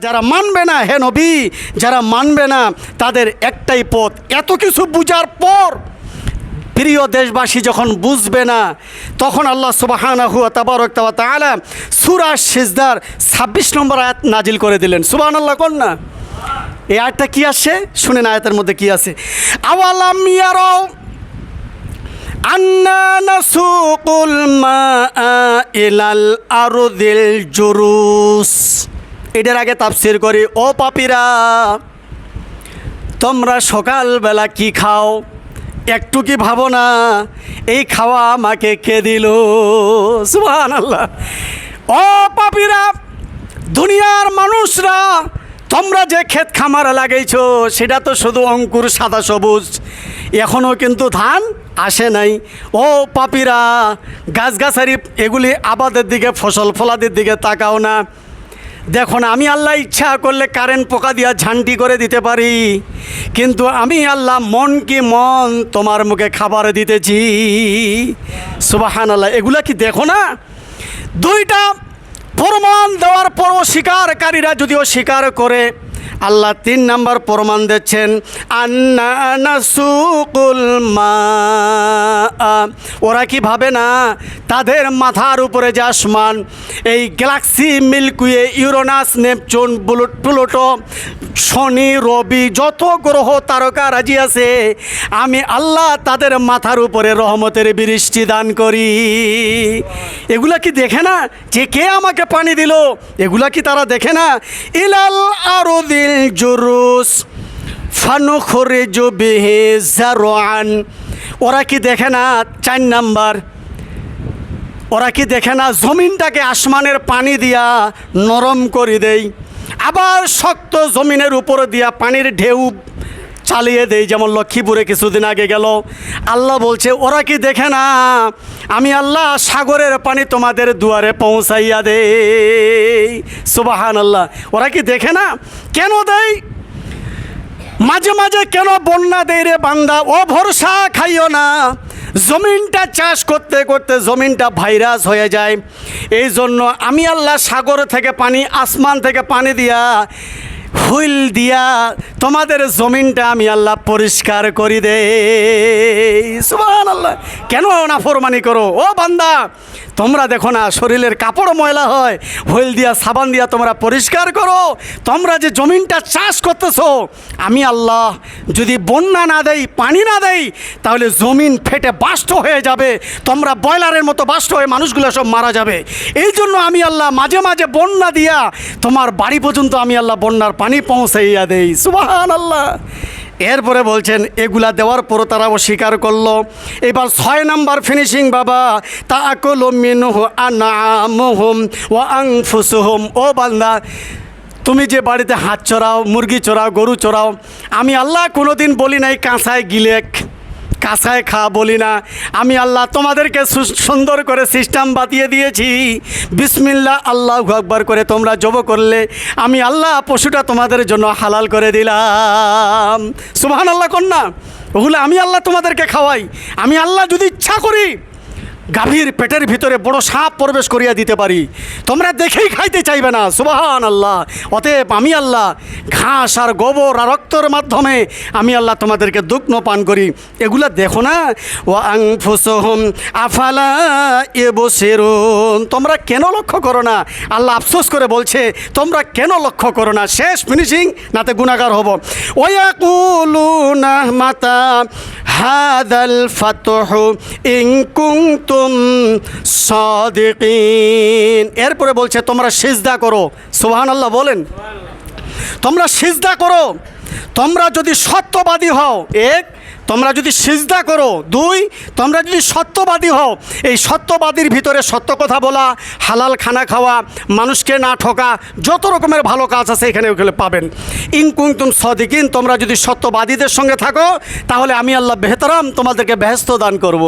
যারা মানবে না, হে নবী, যারা মানবে না, তাদের একটাই পথ। এত কিছু বুঝার পর প্রিয় দেশবাসী যখন বুঝবে না, তখন আল্লাহ সুবাহানাহু তাবারক তাআলা সূরা সিজদার ছাব্বিশ নম্বর আয়াত নাজিল করে দিলেন। সুবহানাল্লাহ, কোন না? এই আয়াতটা কি আসছে শুনেন আয়াতের মধ্যে কি আছে। আওয়ালাম ইয়ারাও আরদিল জুরুস এটার আগে তাফসির করি, ও পাপিরা, তোমরা সকালবেলা কি খাও? একটু কি ভাবো না? এই খাওয়া আমাকে কে দিল? সুহান আল্লাহ ও পাপিরা, দুনিয়ার মানুষরা, তোমরা যে ক্ষেত খামার লাগাইছো, সেটা তো শুধু অঙ্কুর সাদা সবুজ। এখনও কিন্তু ধান আসে নাই। ও পাপিরা গাছগাছারি এগুলি আবাদের দিকে, ফসল ফলাদের দিকে তাকাও না। দেখো না, আমি আল্লাহ ইচ্ছা করলে কারেন্ট পোকা দিয়া ঝান্টি করে দিতে পারি। কিন্তু আমি আল্লাহ মন কি মন তোমার মুখে খাবার দিতেছি। সুবাহান আল্লাহ এগুলা কি দেখো না? দুইটা প্রমাণ দেওয়ার পরও স্বীকারকারীরা যদিও স্বীকার করে আল্লাহ তিন নাম্বার প্রমাণ দিচ্ছেন, আন্না নাসুকুল মা ওরা কি ভাবে না? তাদের মাথার উপরে যে আসমান, এই galaxy milky way Uranus, Neptune বুলুট Pluto, শনি, রবি, যত গ্রহ তারকা রাজি আছে, আমি আল্লাহ তাদের মাথার উপরে রহমতের বৃষ্টি দান করি। এগুলা কি দেখে না? যে কে আমাকে পানি দিল, এগুলা কি তারা দেখে না? ইলাল আরও দিল জুরুস। জো বেহে জারোয়ান ওরা কি দেখে না চার নাম্বার? ওরা কি দেখে না জমিনটাকে আসমানের পানি দিয়া নরম করে দেয়? আবার শক্ত জমিনের উপরে দিয়া পানির ঢেউ চালিয়ে দেই, যেমন লক্ষ্মীপুরে কিছুদিন আগে গেল। আল্লাহ বলছে, ওরা কি দেখে না? আমি আল্লাহ সাগরের পানি তোমাদের দুয়ারে পৌঁছাইয়া দে সুবাহান আল্লাহ ওরা কি দেখে না? কেন দেয় মাঝে মাঝে কেন বন্যা দেয় রে বান্দা? ও ভরসা খাইও না। জমিনটা চাষ করতে করতে জমিনটা ভাইরাস হয়ে যায়। এই জন্য আমি আল্লাহ সাগর থেকে পানি, আসমান থেকে পানি দিয়া হুইল দিয়া তোমাদের জমিনটা আমি আল্লাহ পরিষ্কার করি দে। আল্লাহ কেন না ফরমানি করো? ও বান্দা, তোমরা দেখো না, শরীরের কাপড় ময়লা হয়। হুইল দিয়া, সাবান দিয়া তোমরা পরিষ্কার করো। তোমরা যে জমিনটা চাষ করতেছো, আমি আল্লাহ যদি বন্যা না দেই, পানি না দেই, তাহলে জমিন ফেটে বাষ্ট হয়ে যাবে। তোমরা ব্রয়লারের মতো বাষ্ট হয়ে মানুষগুলো সব মারা যাবে। এই জন্য আমি আল্লাহ মাঝে মাঝে বন্যা দিয়া, তোমার বাড়ি পর্যন্ত আমি আল্লাহ বন্যার পানি পৌঁছাইয়া দেই সুবাহান আল্লাহ এরপরে বলছেন, এগুলা দেওয়ার পরও তারা অস্বীকার করল। এবার ছয় নাম্বার ফিনিশিং বাবা তা আকল মিনহ আনামহুম ও ও বান্দা, তুমি যে বাড়িতে হাত চড়াও, মুরগি চড়াও, গরু চড়াও, আমি আল্লাহ কোনোদিন বলি নাই কাঁচায় গিলেক। কাঁচায় খা বলি না। আমি আল্লাহ তোমাদেরকে সুন্দর করে সিস্টেম বাতিয়ে দিয়েছি। বিসমিল্লা আল্লাহ আকবার করে তোমরা জব করলে। আমি আল্লাহ পশুটা তোমাদের জন্য হালাল করে দিলাম। সুবাহান আল্লাহ কন্যা। ওগুলো আমি আল্লাহ তোমাদেরকে খাওয়াই। আমি আল্লাহ যদি ইচ্ছা করি গাভীর পেটের ভিতরে বড় সাপ প্রবেশ করিয়া দিতে পারি। তোমরা দেখেই খাইতে চাইবে না সুবাহান আল্লাহ অতএব আমি আল্লাহ ঘাস আর গোবর আর রক্তর মাধ্যমে আমি আল্লাহ তোমাদেরকে দুগ্ন পান করি। এগুলা দেখো না? ও আংফুসহম আফালা এ বসেরুন তোমরা কেন লক্ষ্য করো না? আল্লাহ আফসোস করে বলছে, তোমরা কেন লক্ষ্য করো না? শেষ ফিনিশিং নাতে গুণাগার হব। ওয়াকুলুনা মাতা ফাতহু ইন কুনতুম সাদিকিন। এরপরে বলছে তোমরা সিজদা করো। সুবহানাল্লাহ বলেন। তোমরা সিজদা করো। তোমরা যদি সত্যবাদী হও, এক, তোমরা যদি সিজদা করো, দুই, তোমরা যদি সত্যবাদী হও, এই সত্যবাদীর ভিতরে সত্য কথা বলা, হালাল খানা খাওয়া, মানুষকে না ঠকা, যত রকমের ভালো কাজ আছে এখানে ওখানে পাবেন। ইনকুং তুম সদিকিন, তোমরা যদি সত্যবাদীদের সঙ্গে থাকো, তাহলে আমি আল্লাহ বেহতরাম তোমাদেরকে বেহেস্ত দান করব।